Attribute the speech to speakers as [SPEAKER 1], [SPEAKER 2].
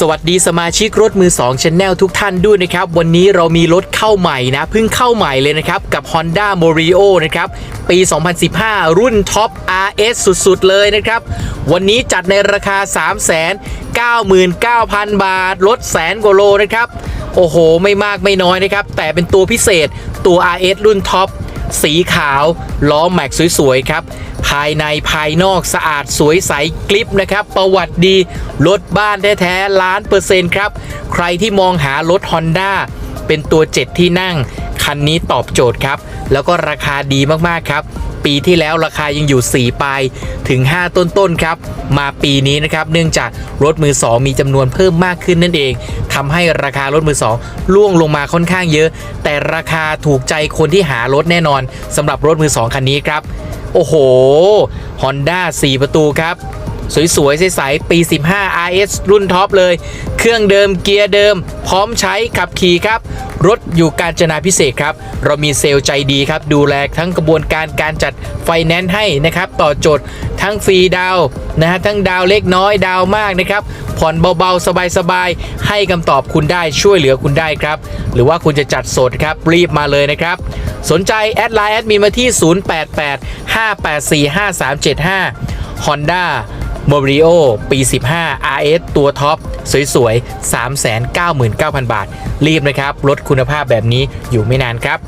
[SPEAKER 1] สวัสดีสมาชิกรถมือ2 Channel ทุกท่านด้วยนะครับ วันนี้เรามีรถเข้าใหม่นะเพิ่งเข้าใหม่เลยนะครับ กับ Honda m o r i o นะครับ ปี 2015 รุ่นท็อป RS สุดๆ เลยนะครับ วันนี้จัดในราคา 399,000 บาทรถแสนกว่าโลนะครับ โอ้โห ไม่มากไม่น้อยนะครับ แต่เป็นตัวพิเศษตัว RS รุ่นท็อป สีขาวล้อแม็กสวยๆครับ ภายในภายนอกสะอาดสวยใสกลิปนะครับ ประวัติดี รถบ้านแท้ๆล้านเปอร์เซ็นต์ครับ ใครที่มองหารถ Honda เป็นตัว 7 ที่นั่ง คันนี้ตอบโจทย์ครับ แล้วก็ราคาดีมากๆครับ ปีที่แล้วราคายังอยู่ 4 ปลายถึง 5 ต้นๆครับ มาปีนี้นะครับเนื่องจากรถมือ 2 มีจำนวนเพิ่มมากขึ้นนั่นเองทำให้ราคารถมือ 2 ล่วงลงมาค่อนข้างเยอะ แต่ราคาถูกใจคนที่หารถแน่นอนสำหรับรถมือ 2 คันนี้ครับ โอ้โห Honda 4 ประตูครับสวยๆ ใสๆ ปี 15 RS รุ่นท็อปเลย เครื่องเดิมเกียร์เดิม พร้อมใช้ขับขี่ครับ รถอยู่การจนาพิเศษครับ เรามีเซลล์ใจดีครับ ดูแลทั้งกระบวนการการจัดไฟแนนซ์ให้นะครับ ต่อโจทย์ทั้งฟรีดาวนะฮะทั้งดาวเล็กน้อยดาวมากนะครับ ผ่อนเบาๆ สบายๆ ให้คำตอบคุณได้ช่วยเหลือคุณได้ครับ หรือว่าคุณจะจัดสดครับ รีบมาเลยนะครับ สนใจแอดไลน์แอดมินมาที่ 0885845375 Honda m o r i o ปี 15 RS ตัวท็อป สวยๆ 399,000 บาท รีบนะครับ รถคุณภาพแบบนี้อยู่ไม่นานครับ